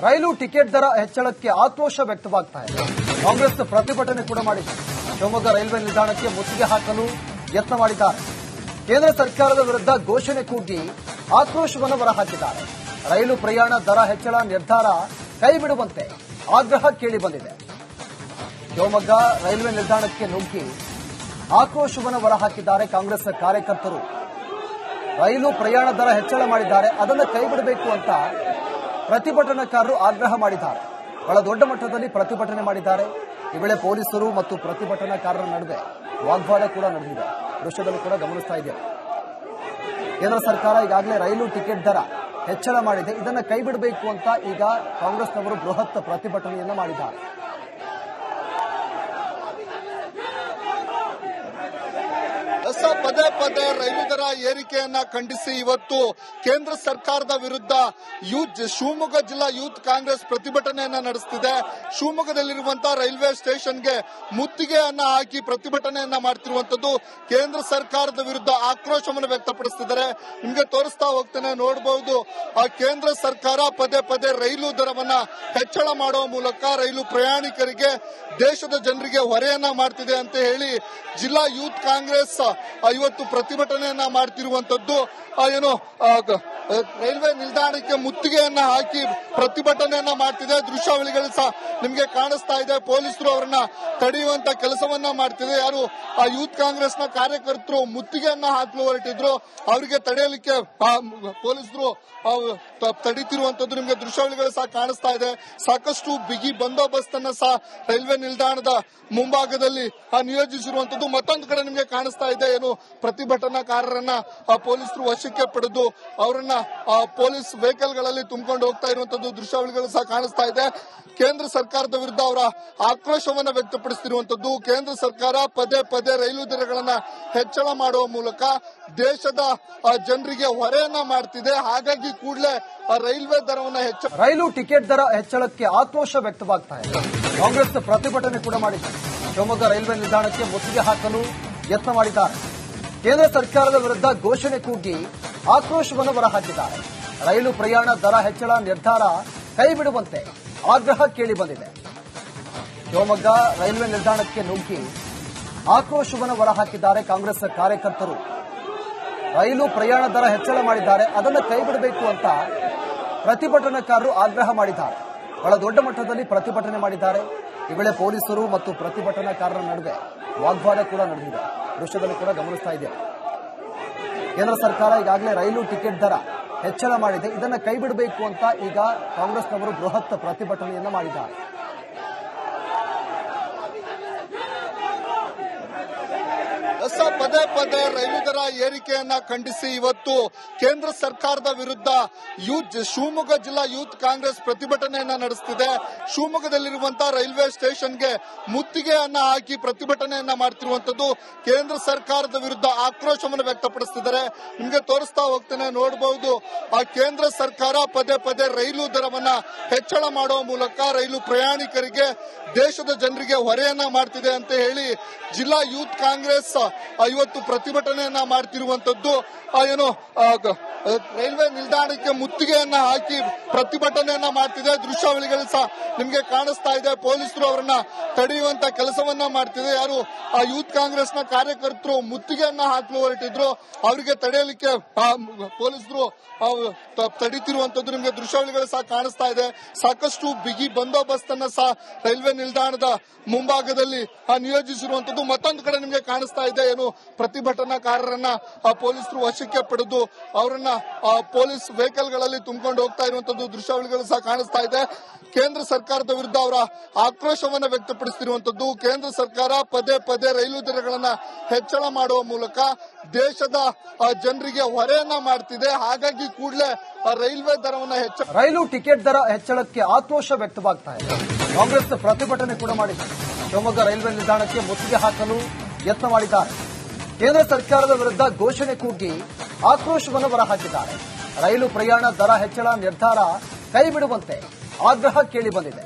ರೈಲು ticket ದರ ಹೆಚ್ಚಳಕ್ಕೆ ಆಕ್ರೋಶ ವ್ಯಕ್ತವಾಗ್ತಾ ಇದೆ. ಕಾಂಗ್ರೆಸ್ ಪ್ರತಿಭಟನೆ ಕೂಡ ಮಾಡಿದೆ. ಶಿವಮೊಗ್ಗ ರೈಲ್ವೆ ನಿಲ್ದಾಣಕ್ಕೆ ಮುತ್ತಿಗೆ ಹಾಕಲು ಯತ್ನ ಮಾಡಿದ್ದಾರೆ. ಕೇಂದ್ರ ಸರ್ಕಾರದ ವಿರುದ್ಧ ಘೋಷಣೆ ಕೂಗಿ ಆಕ್ರೋಶವನ್ನು ಹೊರಹಾಕಿದ್ದಾರೆ. ರೈಲು ಪ್ರಯಾಣ ದರ ಹೆಚ್ಚಳ ನಿರ್ಧಾರ ಕೈಬಿಡುವಂತೆ ಆಗ್ರಹ ಕೇಳಿ ಬಂದಿದೆ ಶಿವಮೊಗ್ಗ ರೈಲ್ವೆ ನಿಲ್ದಾಣಕ್ಕೆ ನುಗ್ಗಿ ಆಕ್ರೋಶವನ್ನು ಹೊರಹಾಕಿದ್ದಾರೆ ಕಾಂಗ್ರೆಸ್ ಕಾರ್ಯಕರ್ತರು. ರೈಲು ಪ್ರಯಾಣ ದರ ಹೆಚ್ಚಳ ಮಾಡಿದ್ದಾರೆ. ಅದನ್ನು ಕೈಬಿಡಬೇಕು ಅಂತ ಪ್ರತಿಭಟನಾಕಾರರು ಆಗ್ರಹ ಮಾಡಿದ್ದಾರೆ. ಬಹಳ ದೊಡ್ಡ ಮಟ್ಟದಲ್ಲಿ ಪ್ರತಿಭಟನೆ ಮಾಡಿದ್ದಾರೆ. ಈ ವೇಳೆ ಪೊಲೀಸರು ಮತ್ತು ಪ್ರತಿಭಟನಾಕಾರರ ನಡುವೆ ವಾಗ್ವಾದ ಕೂಡ ನಡೆದಿದೆ. ದೃಶ್ಯದಲ್ಲಿ ಕೂಡ ಗಮನಿಸ್ತಾ ಇದೆ ಕೇಂದ್ರ ಸರ್ಕಾರ ಈಗಾಗಲೇ ರೈಲು ಟಿಕೆಟ್ ದರ ಹೆಚ್ಚಳ ಮಾಡಿದೆ. ಇದನ್ನು ಕೈಬಿಡಬೇಕು ಅಂತ ಈಗ ಕಾಂಗ್ರೆಸ್ನವರು ಬೃಹತ್ ಪ್ರತಿಭಟನೆಯನ್ನ ಮಾಡಿದ್ದಾರೆ. ಹೊಸ ಪದೇ ಪದೇ ರೈಲು ದರ ಏರಿಕೆಯನ್ನ ಖಂಡಿಸಿ ಇವತ್ತು ಕೇಂದ್ರ ಸರ್ಕಾರದ ವಿರುದ್ಧ ಯೂತ್ ಶಿವಮೊಗ್ಗ ಜಿಲ್ಲಾ ಯೂತ್ ಕಾಂಗ್ರೆಸ್ ಪ್ರತಿಭಟನೆಯನ್ನ ನಡೆಸುತ್ತಿದೆ ಶಿವಮೊಗ್ಗದಲ್ಲಿರುವಂತಹ ರೈಲ್ವೆ ಸ್ಟೇಷನ್ಗೆ ಮುತ್ತಿಗೆಯನ್ನ ಹಾಕಿ ಪ್ರತಿಭಟನೆಯನ್ನ ಮಾಡ್ತಿರುವಂತದ್ದು ಕೇಂದ್ರ ಸರ್ಕಾರದ ವಿರುದ್ಧ ಆಕ್ರೋಶವನ್ನು ವ್ಯಕ್ತಪಡಿಸುತ್ತಿದ್ದಾರೆ ನಿಮಗೆ ತೋರಿಸ್ತಾ ಹೋಗ್ತೇನೆ ನೋಡಬಹುದು ಆ ಕೇಂದ್ರ ಸರ್ಕಾರ ಪದೇ ಪದೇ ರೈಲು ದರವನ್ನ ಹೆಚ್ಚಳ ಮಾಡುವ ಮೂಲಕ ರೈಲು ಪ್ರಯಾಣಿಕರಿಗೆ ದೇಶದ ಜನರಿಗೆ ಹೊರೆಯನ್ನ ಮಾಡ್ತಿದೆ ಅಂತ ಹೇಳಿ ಜಿಲ್ಲಾ ಯೂತ್ ಕಾಂಗ್ರೆಸ್ ಇವತ್ತು ಪ್ರತಿಭಟನೆಯನ್ನ ಮಾಡ್ತಿರುವಂತದ್ದು ಏನು ರೈಲ್ವೆ ನಿಲ್ದಾಣಕ್ಕೆ ಮುತ್ತಿಗೆಯನ್ನ ಹಾಕಿ ಪ್ರತಿಭಟನೆಯನ್ನ ಮಾಡ್ತಿದೆ. ದೃಶ್ಯಾವಳಿಗಳು ಸಹ ನಿಮ್ಗೆ ಕಾಣಿಸ್ತಾ ಇದೆ. ಪೊಲೀಸರು ಅವರನ್ನ ತಡೆಯುವಂತ ಕೆಲಸವನ್ನ ಮಾಡ್ತಿದೆ. ಯಾರು, ಆ ಯೂತ್ ಕಾಂಗ್ರೆಸ್ನ ಕಾರ್ಯಕರ್ತರು ಮುತ್ತಿಗೆಯನ್ನ ಹಾಕಲು ಹೊರಟಿದ್ರು. ಅವರಿಗೆ ತಡೆಯಲಿಕ್ಕೆ ಪೊಲೀಸರು ತಡೀತಿರುವಂತದ್ದು ನಿಮ್ಗೆ ದೃಶ್ಯಾವಳಿಗಳು ಸಹ ಕಾಣಿಸ್ತಾ ಇದೆ. ಸಾಕಷ್ಟು ಬಿಗಿ ಬಂದೋಬಸ್ತ್ ಅನ್ನ ಸಹ ರೈಲ್ವೆ ನಿಲ್ದಾಣದ ಮುಂಭಾಗದಲ್ಲಿ ನಿಯೋಜಿಸಿರುವಂತದ್ದು ಮತ್ತೊಂದು ಕಡೆ ನಿಮ್ಗೆ ಕಾಣಿಸ್ತಾ ಇದೆ. ಏನು ಪ್ರತಿಭಟನಾಕಾರರನ್ನ ಪೊಲೀಸರು ವಶಕ್ಕೆ ಪಡೆದು ಅವರನ್ನ ಪೊಲೀಸ್ ವೆಹಿಕಲ್ಗಳಲ್ಲಿ ತುಂಬಿಕೊಂಡು ಹೋಗ್ತಾ ಇರುವಂತದ್ದು ದೃಶ್ಯಾವಳಿಗಳು ಸಹ ಕಾಣಿಸ್ತಾ ಇದೆ. ಕೇಂದ್ರ ಸರ್ಕಾರದ ವಿರುದ್ಧ ಅವರ ಆಕ್ರೋಶವನ್ನ ವ್ಯಕ್ತಪಡಿಸುತ್ತಿರುವಂತದ್ದು ಕೇಂದ್ರ ಸರ್ಕಾರ ಪದೇ ಪದೇ ರೈಲು ದರಗಳನ್ನ ಹೆಚ್ಚಳ ಮಾಡುವ ಮೂಲಕ ದೇಶದ ಜನರಿಗೆ ಹೊರೆಯನ್ನ ಮಾಡ್ತಿದೆ. ಹಾಗಾಗಿ ಕೂಡಲೇ ರೈಲ್ವೆ ದರವನ್ನ ಹೆಚ್ಚ ರೈಲು ಟಿಕೆಟ್ ದರ ಹೆಚ್ಚಳಕ್ಕೆ ಆಕ್ರೋಶ ವ್ಯಕ್ತವಾಗ್ತಾ ಇದೆ. ಕಾಂಗ್ರೆಸ್ ಪ್ರತಿಭಟನೆ ಕೂಡ ಮಾಡಿದೆ. ಶಿವಮೊಗ್ಗ ರೈಲ್ವೆ ನಿಲ್ದಾಣಕ್ಕೆ ಮುತ್ತಿಗೆ ಹಾಕಲು ಯತ್ನ ಮಾಡಿದ್ದಾರೆ. ಕೇಂದ್ರ ಸರ್ಕಾರದ ವಿರುದ್ಧ ಘೋಷಣೆ ಕೂಗಿ ಆಕ್ರೋಶವನ್ನು ಹೊರಹಾಕಿದ್ದಾರೆ. ರೈಲು ಪ್ರಯಾಣ ದರ ಹೆಚ್ಚಳ ನಿರ್ಧಾರ ಕೈಬಿಡುವಂತೆ ಆಗ್ರಹ ಕೇಳಿ ಬಂದಿದೆ. ಶಿವಮೊಗ್ಗ ರೈಲ್ವೆ ನಿಲ್ದಾಣಕ್ಕೆ ನುಗ್ಗಿ ಆಕ್ರೋಶವನ್ನು ಹೊರಹಾಕಿದ್ದಾರೆ ಕಾಂಗ್ರೆಸ್ ಕಾರ್ಯಕರ್ತರು. ರೈಲು ಪ್ರಯಾಣ ದರ ಹೆಚ್ಚಳ ಮಾಡಿದ್ದಾರೆ, ಅದನ್ನು ಕೈ ಬಿಡಬೇಕು ಅಂತ ಪ್ರತಿಭಟನಾಕಾರರು ಆಗ್ರಹ ಮಾಡಿದ್ದಾರೆ. ಬಹಳ ದೊಡ್ಡ ಮಟ್ಟದಲ್ಲಿ ಪ್ರತಿಭಟನೆ ಮಾಡಿದ್ದಾರೆ. ಈ ವೇಳೆ ಪೊಲೀಸರು ಮತ್ತು ಪ್ರತಿಭಟನಾಕಾರರ ನಡುವೆ ವಾಗ್ವಾದ ಕೂಡ ನಡೆದಿದೆ. ದೃಶ್ಯದಲ್ಲಿ ಕೂಡ ಗಮನಿಸ್ತಾ ಇದೆ. ಕೇಂದ್ರ ಸರ್ಕಾರ ಈಗಾಗಲೇ ರೈಲು ಟಿಕೆಟ್ ದರ ಹೆಚ್ಚಳ ಮಾಡಿದೆ. ಇದನ್ನು ಕೈಬಿಡಬೇಕು ಅಂತ ಈಗ ಕಾಂಗ್ರೆಸ್ನವರು ಬೃಹತ್ ಪ್ರತಿಭಟನೆಯನ್ನ ಮಾಡಿದ್ದಾರೆ ಹೊಸ ಪದೇ ರೈಲು ದರ ಏರಿಕೆಯನ್ನ ಖಂಡಿಸಿ ಇವತ್ತು ಕೇಂದ್ರ ಸರ್ಕಾರದ ವಿರುದ್ಧ ಯೂತ್ ಶಿವಮೊಗ್ಗ ಜಿಲ್ಲಾ ಯೂತ್ ಕಾಂಗ್ರೆಸ್ ಪ್ರತಿಭಟನೆಯನ್ನ ನಡೆಸುತ್ತಿದೆ ಶಿವಮೊಗ್ಗದಲ್ಲಿರುವಂತಹ ರೈಲ್ವೆ ಸ್ಟೇಷನ್ಗೆ ಮುತ್ತಿಗೆಯನ್ನ ಹಾಕಿ ಪ್ರತಿಭಟನೆಯನ್ನ ಮಾಡ್ತಿರುವಂತದ್ದು ಕೇಂದ್ರ ಸರ್ಕಾರದ ವಿರುದ್ಧ ಆಕ್ರೋಶವನ್ನು ವ್ಯಕ್ತಪಡಿಸುತ್ತಿದ್ದಾರೆ ನಿಮ್ಗೆ ತೋರಿಸ್ತಾ ಹೋಗ್ತೇನೆ ನೋಡಬಹುದು ಆ ಕೇಂದ್ರ ಸರ್ಕಾರ ಪದೇ ಪದೇ ರೈಲು ದರವನ್ನ ಹೆಚ್ಚಳ ಮಾಡುವ ಮೂಲಕ ರೈಲು ಪ್ರಯಾಣಿಕರಿಗೆ ದೇಶದ ಜನರಿಗೆ ಹೊರೆಯನ್ನ ಮಾಡ್ತಿದೆ ಅಂತ ಹೇಳಿ ಜಿಲ್ಲಾ ಯೂತ್ ಕಾಂಗ್ರೆಸ್ ಆ, ಇವತ್ತು ಪ್ರತಿಭಟನೆಯನ್ನ ಮಾಡ್ತಿರುವಂತದ್ದು ಏನು ರೈಲ್ವೆ ನಿಲ್ದಾಣಕ್ಕೆ ಮುತ್ತಿಗೆಯನ್ನ ಹಾಕಿ ಪ್ರತಿಭಟನೆಯನ್ನ ಮಾಡ್ತಿದೆ. ದೃಶ್ಯಾವಳಿಗಳು ಸಹ ನಿಮಗೆ ಕಾಣಿಸ್ತಾ ಇದೆ. ಪೊಲೀಸರು ಅವರನ್ನ ತಡೆಯುವಂತ ಕೆಲಸವನ್ನ ಮಾಡ್ತಿದೆ. ಯಾರು ಆ ಯೂತ್ ಕಾಂಗ್ರೆಸ್ನ ಕಾರ್ಯಕರ್ತರು ಮುತ್ತಿಗೆಯನ್ನ ಹಾಕಲು ಹೊರಟಿದ್ರು. ಅವರಿಗೆ ತಡೆಯಲಿಕ್ಕೆ ಪೊಲೀಸರು ತಡೀತಿರುವಂತದ್ದು ನಿಮ್ಗೆ ದೃಶ್ಯಾವಳಿಗಳು ಸಹ ಕಾಣಿಸ್ತಾ ಇದೆ. ಸಾಕಷ್ಟು ಬಿಗಿ ಬಂದೋಬಸ್ತ್ ಅನ್ನ ಸಹ ರೈಲ್ವೆ ನಿಲ್ದಾಣದ ಮುಂಭಾಗದಲ್ಲಿ ನಿಯೋಜಿಸಿರುವಂತದ್ದು ಮತ್ತೊಂದು ಕಡೆ ನಿಮ್ಗೆ ಕಾಣಿಸ್ತಾ ಇದೆ. ಏನು ಪ್ರತಿಭಟನಾಕಾರರನ್ನ ಆ, ಪೊಲೀಸರು ವಶಕ್ಕೆ ಪಡೆದು ಅವರನ್ನ ಪೊಲೀಸ್ ವೆಹಿಕಲ್ಗಳಲ್ಲಿ ತುಂಬಿಕೊಂಡು ಹೋಗ್ತಾ ಇರುವಂತದ್ದು ದೃಶ್ಯಾವಳಿಗಳು ಸಹ ಕಾಣಿಸ್ತಾ ಇದೆ. ಕೇಂದ್ರ ಸರ್ಕಾರದ ವಿರುದ್ಧ ಅವರ ಆಕ್ರೋಶವನ್ನ ವ್ಯಕ್ತಪಡಿಸುತ್ತಿರುವಂತದ್ದು ಕೇಂದ್ರ ಸರ್ಕಾರ ಪದೇ ಪದೇ ರೈಲು ದರಗಳನ್ನ ಹೆಚ್ಚಳ ಮಾಡುವ ಮೂಲಕ ದೇಶದ ಜನರಿಗೆ ಹೊರೆಯನ್ನ ಮಾಡ್ತಿದೆ. ಹಾಗಾಗಿ ಕೂಡಲೇ ರೈಲ್ವೆ ದರವನ್ನ ಹೆಚ್ಚ ರೈಲು ಟಿಕೆಟ್ ದರ ಹೆಚ್ಚಳಕ್ಕೆ ಆಕ್ರೋಶ ವ್ಯಕ್ತವಾಗ್ತಾ ಇದೆ. ಕಾಂಗ್ರೆಸ್ ಪ್ರತಿಭಟನೆ ಕೂಡ ಮಾಡಿದೆ. ಶಿವಮೊಗ್ಗ ರೈಲ್ವೆ ನಿಲ್ದಾಣಕ್ಕೆ ಮುತ್ತಿಗೆ ಹಾಕಲು ಯತ್ನ ಮಾಡಿದ್ದಾರೆ ಕೇಂದ್ರ ಸರ್ಕಾರದ ವಿರುದ್ಧ ಘೋಷಣೆ ಕೂಗಿ ಆಕ್ರೋಶವನ್ನು ಹೊರಹಾಕಿದ್ದಾರೆ. ರೈಲು ಪ್ರಯಾಣ ದರ ಹೆಚ್ಚಳ ನಿರ್ಧಾರ ಕೈಬಿಡುವಂತೆ ಆಗ್ರಹ ಕೇಳಿ ಬಂದಿದೆ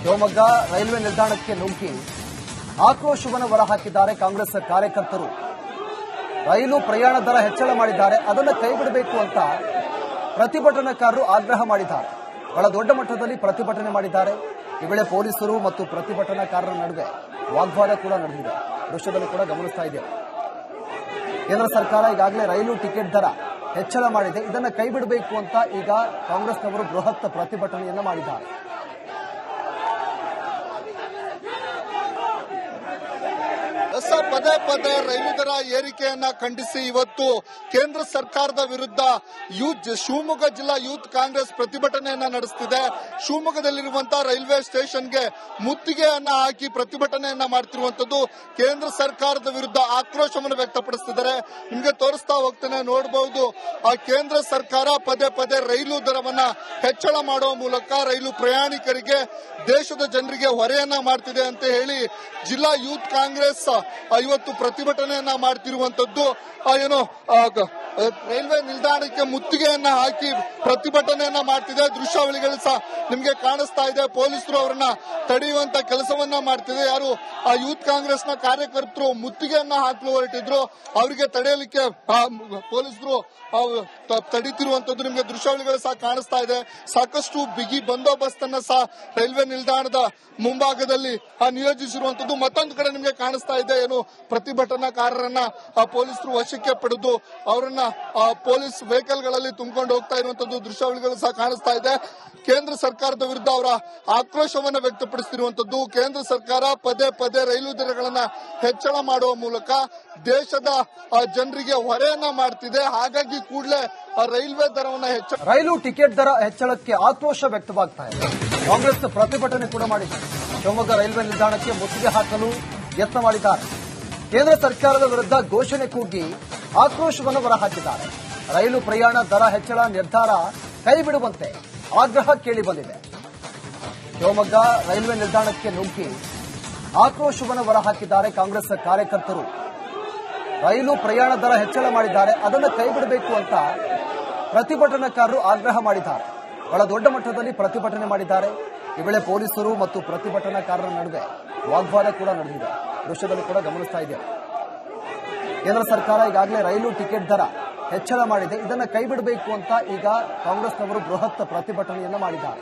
ಶಿವಮೊಗ್ಗ ರೈಲ್ವೆ ನಿಲ್ದಾಣಕ್ಕೆ ನುಗ್ಗಿ ಆಕ್ರೋಶವನ್ನು ಹೊರಹಾಕಿದ್ದಾರೆ ಕಾಂಗ್ರೆಸ್ ಕಾರ್ಯಕರ್ತರು. ರೈಲು ಪ್ರಯಾಣ ದರ ಹೆಚ್ಚಳ ಮಾಡಿದ್ದಾರೆ, ಅದನ್ನು ಕೈಬಿಡಬೇಕು ಅಂತ ಪ್ರತಿಭಟನಾಕಾರರು ಆಗ್ರಹ ಮಾಡಿದ್ದಾರೆ. ಬಹಳ ದೊಡ್ಡ ಮಟ್ಟದಲ್ಲಿ ಪ್ರತಿಭಟನೆ ಮಾಡಿದ್ದಾರೆ. ಈ ವೇಳೆ ಪೊಲೀಸರು ಮತ್ತು ಪ್ರತಿಭಟನಾಕಾರರ ನಡುವೆ ವಾಗ್ವಾದ ಕೂಡ ನಡೆದಿದೆ. ದೃಶ್ಯದಲ್ಲಿ ಕೂಡ ಗಮನಿಸ್ತಾ ಇದ್ದೇವೆ. ಕೇಂದ್ರ ಸರ್ಕಾರ ಈಗಾಗಲೇ ರೈಲು ಟಿಕೆಟ್ ದರ ಹೆಚ್ಚಳ ಮಾಡಿದೆ. ಇದನ್ನ ಕೈಬಿಡಬೇಕು ಅಂತ ಈಗ ಕಾಂಗ್ರೆಸ್ನವರು ಬೃಹತ್ ಪ್ರತಿಭಟನೆಯನ್ನು ಮಾಡಿದ್ದಾರೆ. ಹೊಸ ಪದೇ ಪದೇ ರೈಲು ದರ ಏರಿಕೆಯನ್ನ ಖಂಡಿಸಿ ಇವತ್ತು ಕೇಂದ್ರ ಸರ್ಕಾರದ ವಿರುದ್ಧ ಯೂತ್ ಶಿವಮೊಗ್ಗ ಜಿಲ್ಲಾ ಯೂತ್ ಕಾಂಗ್ರೆಸ್ ಪ್ರತಿಭಟನೆಯನ್ನ ನಡೆಸುತ್ತಿದೆ ಶಿವಮೊಗ್ಗದಲ್ಲಿರುವಂತಹ ರೈಲ್ವೆ ಸ್ಟೇಷನ್ಗೆ ಮುತ್ತಿಗೆಯನ್ನ ಹಾಕಿ ಪ್ರತಿಭಟನೆಯನ್ನ ಮಾಡ್ತಿರುವಂತದ್ದು ಕೇಂದ್ರ ಸರ್ಕಾರದ ವಿರುದ್ಧ ಆಕ್ರೋಶವನ್ನು ವ್ಯಕ್ತಪಡಿಸುತ್ತಿದ್ದಾರೆ ನಿಮಗೆ ತೋರಿಸ್ತಾ ಹೋಗ್ತೇನೆ ನೋಡಬಹುದು ಆ ಕೇಂದ್ರ ಸರ್ಕಾರ ಪದೇ ಪದೇ ರೈಲು ದರವನ್ನ ಹೆಚ್ಚಳ ಮಾಡುವ ಮೂಲಕ ರೈಲು ಪ್ರಯಾಣಿಕರಿಗೆ ದೇಶದ ಜನರಿಗೆ ಹೊರೆಯನ್ನ ಮಾಡ್ತಿದೆ ಅಂತ ಹೇಳಿ ಜಿಲ್ಲಾ ಯೂತ್ ಕಾಂಗ್ರೆಸ್ ಇವತ್ತು ಪ್ರತಿಭಟನೆಯನ್ನ ಮಾಡ್ತಿರುವಂತದ್ದು ಏನು ರೈಲ್ವೆ ನಿಲ್ದಾಣಕ್ಕೆ ಮುತ್ತಿಗೆಯನ್ನ ಹಾಕಿ ಪ್ರತಿಭಟನೆಯನ್ನ ಮಾಡ್ತಿದೆ. ದೃಶ್ಯಾವಳಿಗಳು ಸಹ ನಿಮ್ಗೆ ಕಾಣಿಸ್ತಾ ಇದೆ. ಪೊಲೀಸರು ಅವರನ್ನ ತಡೆಯುವಂತ ಕೆಲಸವನ್ನ ಮಾಡ್ತಿದೆ. ಯಾರು ಆ ಯೂತ್ ಕಾಂಗ್ರೆಸ್ನ ಕಾರ್ಯಕರ್ತರು ಮುತ್ತಿಗೆಯನ್ನ ಹಾಕಲು ಹೊರಟಿದ್ರು. ಅವರಿಗೆ ತಡೆಯಲಿಕ್ಕೆ ಪೊಲೀಸರು ತಡೀತಿರುವಂತದ್ದು ನಿಮ್ಗೆ ದೃಶ್ಯಾವಳಿಗಳು ಸಹ ಕಾಣಿಸ್ತಾ ಇದೆ. ಸಾಕಷ್ಟು ಬಿಗಿ ಬಂದೋಬಸ್ತ್ ಅನ್ನ ಸಹ ರೈಲ್ವೆ ನಿಲ್ದಾಣದ ಮುಂಭಾಗದಲ್ಲಿ ನಿಯೋಜಿಸಿರುವಂತದ್ದು. ಮತ್ತೊಂದು ಕಡೆ ನಿಮ್ಗೆ ಕಾಣಿಸ್ತಾ ಇದೆ. ಏನು ಪ್ರತಿಭಟನಾಕಾರರನ್ನ ಆ, ಪೊಲೀಸರು ವಶಕ್ಕೆ ಪಡೆದು ಅವರನ್ನ ಪೊಲೀಸ್ ವೆಹಿಕಲ್ಗಳಲ್ಲಿ ತುಂಬಿಕೊಂಡು ಹೋಗ್ತಾ ಇರುವಂತದ್ದು ದೃಶ್ಯಾವಳಿಗಳು ಸಹ ಕಾಣಿಸ್ತಾ ಇದೆ. ಕೇಂದ್ರ ಸರ್ಕಾರದ ವಿರುದ್ಧ ಅವರ ಆಕ್ರೋಶವನ್ನ ವ್ಯಕ್ತಪಡಿಸುತ್ತಿರುವಂತದ್ದು ಕೇಂದ್ರ ಸರ್ಕಾರ ಪದೇ ಪದೇ ರೈಲು ದರಗಳನ್ನ ಹೆಚ್ಚಳ ಮಾಡುವ ಮೂಲಕ ದೇಶದ ಜನರಿಗೆ ಹೊರೆಯನ್ನ ಮಾಡ್ತಿದೆ. ಹಾಗಾಗಿ ಕೂಡಲೇ ರೈಲ್ವೆ ದರವನ್ನ ಹೆಚ್ಚ ರೈಲು ಟಿಕೆಟ್ ದರ ಹೆಚ್ಚಳಕ್ಕೆ ಆಕ್ರೋಶ ವ್ಯಕ್ತವಾಗ್ತಾ ಇದೆ. ಕಾಂಗ್ರೆಸ್ ಪ್ರತಿಭಟನೆ ಕೂಡ ಮಾಡಿದೆ. ಶಿವಮೊಗ್ಗ ರೈಲ್ವೆ ನಿಲ್ದಾಣಕ್ಕೆ ಮುತ್ತಿಗೆ ಹಾಕಲು ಯತ್ನ ಮಾಡಿದ್ದಾರೆ. ಕೇಂದ್ರ ಸರ್ಕಾರದ ವಿರುದ್ಧ ಘೋಷಣೆ ಕೂಗಿ ಆಕ್ರೋಶವನ್ನು ಹೊರಹಾಕಿದ್ದಾರೆ. ರೈಲು ಪ್ರಯಾಣ ದರ ಹೆಚ್ಚಳ ನಿರ್ಧಾರ ಕೈಬಿಡುವಂತೆ ಆಗ್ರಹ ಕೇಳಿ ಬಂದಿದೆ ಶಿವಮೊಗ್ಗ ರೈಲ್ವೆ ನಿಲ್ದಾಣಕ್ಕೆ ನುಗ್ಗಿ ಆಕ್ರೋಶವನ್ನು ಹೊರಹಾಕಿದ್ದಾರೆ ಕಾಂಗ್ರೆಸ್ ಕಾರ್ಯಕರ್ತರು. ರೈಲು ಪ್ರಯಾಣ ದರ ಹೆಚ್ಚಳ ಮಾಡಿದ್ದಾರೆ, ಅದನ್ನು ಕೈಬಿಡಬೇಕು ಅಂತ ಪ್ರತಿಭಟನಾಕಾರರು ಆಗ್ರಹ ಮಾಡಿದ್ದಾರೆ. ಬಹಳ ದೊಡ್ಡ ಮಟ್ಟದಲ್ಲಿ ಪ್ರತಿಭಟನೆ ಮಾಡಿದ್ದಾರೆ. ಈ ವೇಳೆ ಪೊಲೀಸರು ಮತ್ತು ಪ್ರತಿಭಟನಾಕಾರರ ನಡುವೆ ವಾಗ್ವಾದ ಕೂಡ ನಡೆದಿದೆ. ದೃಶ್ಯದಲ್ಲಿ ಕೂಡ ಗಮನಿಸ್ತಾ ಇದೆ. ಕೇಂದ್ರ ಸರ್ಕಾರ ಈಗಾಗಲೇ ರೈಲು ಟಿಕೆಟ್ ದರ ಹೆಚ್ಚಳ ಮಾಡಿದೆ. ಇದನ್ನ ಕೈಬಿಡಬೇಕು ಅಂತ ಈಗ ಕಾಂಗ್ರೆಸ್ನವರು ಬೃಹತ್ ಪ್ರತಿಭಟನೆಯನ್ನು ಮಾಡಿದ್ದಾರೆ.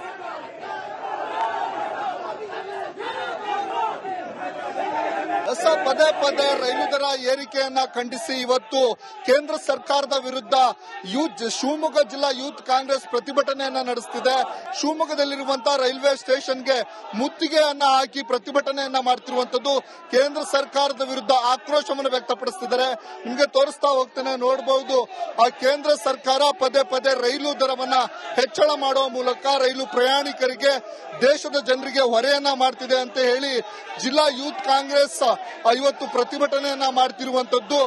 ಹೊಸ ಪದೇ ಪದೇ ರೈಲು ದರ ಏರಿಕೆಯನ್ನ ಖಂಡಿಸಿ ಇವತ್ತು ಕೇಂದ್ರ ಸರ್ಕಾರದ ವಿರುದ್ಧ ಯೂತ್ ಶಿವಮೊಗ್ಗ ಜಿಲ್ಲಾ ಯೂತ್ ಕಾಂಗ್ರೆಸ್ ಪ್ರತಿಭಟನೆಯನ್ನ ನಡೆಸುತ್ತಿದೆ ಶಿವಮೊಗ್ಗದಲ್ಲಿರುವಂತಹ ರೈಲ್ವೆ ಸ್ಟೇಷನ್ಗೆ ಮುತ್ತಿಗೆಯನ್ನ ಹಾಕಿ ಪ್ರತಿಭಟನೆಯನ್ನ ಮಾಡ್ತಿರುವಂತದ್ದು ಕೇಂದ್ರ ಸರ್ಕಾರದ ವಿರುದ್ಧ ಆಕ್ರೋಶವನ್ನು ವ್ಯಕ್ತಪಡಿಸುತ್ತಿದ್ದಾರೆ ನಿಮಗೆ ತೋರಿಸ್ತಾ ಹೋಗ್ತೇನೆ ನೋಡಬಹುದು ಆ ಕೇಂದ್ರ ಸರ್ಕಾರ ಪದೇ ಪದೇ ರೈಲು ದರವನ್ನ ಹೆಚ್ಚಳ ಮಾಡುವ ಮೂಲಕ ರೈಲು ಪ್ರಯಾಣಿಕರಿಗೆ ದೇಶದ ಜನರಿಗೆ ಹೊರೆಯನ್ನ ಮಾಡ್ತಿದೆ ಅಂತ ಹೇಳಿ ಜಿಲ್ಲಾ ಯೂತ್ ಕಾಂಗ್ರೆಸ್ ಇವತ್ತು ಪ್ರತಿಭಟನೆಯನ್ನ ಮಾಡ್ತಿರುವಂತದ್ದು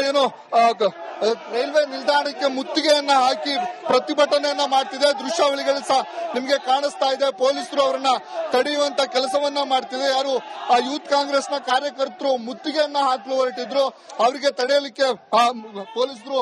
ಏನು ರೈಲ್ವೆ ನಿಲ್ದಾಣಕ್ಕೆ ಮುತ್ತಿಗೆಯನ್ನ ಹಾಕಿ ಪ್ರತಿಭಟನೆಯನ್ನ ಮಾಡ್ತಿದೆ. ದೃಶ್ಯಾವಳಿಗಳು ಸಹ ನಿಮ್ಗೆ ಕಾಣಿಸ್ತಾ ಇದೆ. ಪೊಲೀಸರು ಅವರನ್ನ ತಡೆಯುವಂತ ಕೆಲಸವನ್ನ ಮಾಡ್ತಿದೆ. ಯಾರು ಆ ಯೂತ್ ಕಾಂಗ್ರೆಸ್ನ ಕಾರ್ಯಕರ್ತರು ಮುತ್ತಿಗೆಯನ್ನ ಹಾಕಲು ಹೊರಟಿದ್ರು. ಅವರಿಗೆ ತಡೆಯಲಿಕ್ಕೆ ಪೊಲೀಸರು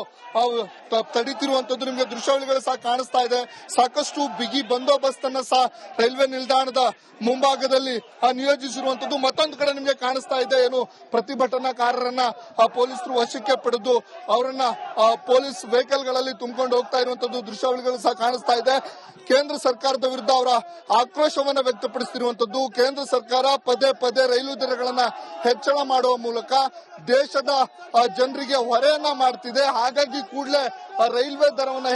ತಡೀತಿರುವಂತದ್ದು ನಿಮ್ಗೆ ದೃಶ್ಯಾವಳಿಗಳು ಸಹ ಕಾಣಿಸ್ತಾ ಇದೆ. ಸಾಕಷ್ಟು ಬಿಗಿ ಬಂದೋಬಸ್ತ್ ಅನ್ನ ಸಹ ರೈಲ್ವೆ ನಿಲ್ದಾಣದ ಮುಂಭಾಗದಲ್ಲಿ ನಿಯೋಜಿಸಿರುವಂತದ್ದು ಮತ್ತೊಂದು ಕಡೆ ನಿಮ್ಗೆ ಕಾಣಿಸ್ತಾ ಇದೆ ಏನು ಪ್ರತಿಭಟನಾಕಾರರನ್ನ ಆ, ಪೊಲೀಸರು ವಶಕ್ಕೆ ಪಡೆದು ಅವರನ್ನ ಪೊಲೀಸ್ ವೆಹಿಕಲ್ಗಳಲ್ಲಿ ತುಂಬಿಕೊಂಡು ಹೋಗ್ತಾ ಇರುವಂತದ್ದು ದೃಶ್ಯಾವಳಿಗಳು ಸಹ ಕಾಣಿಸ್ತಾ ಇದೆ. ಕೇಂದ್ರ ಸರ್ಕಾರದ ವಿರುದ್ಧ ಅವರ ಆಕ್ರೋಶವನ್ನ ವ್ಯಕ್ತಪಡಿಸುತ್ತಿರುವಂತದ್ದು ಕೇಂದ್ರ ಸರ್ಕಾರ ಪದೇ ಪದೇ ರೈಲು ದರಗಳನ್ನ ಹೆಚ್ಚಳ ಮಾಡುವ ಮೂಲಕ ದೇಶದ ಜನರಿಗೆ ಹೊರೆಯನ್ನ ಮಾಡ್ತಿದೆ. ಹಾಗಾಗಿ ಕೂಡಲೇ ರೈಲ್ವೆ ದರವನ್ನ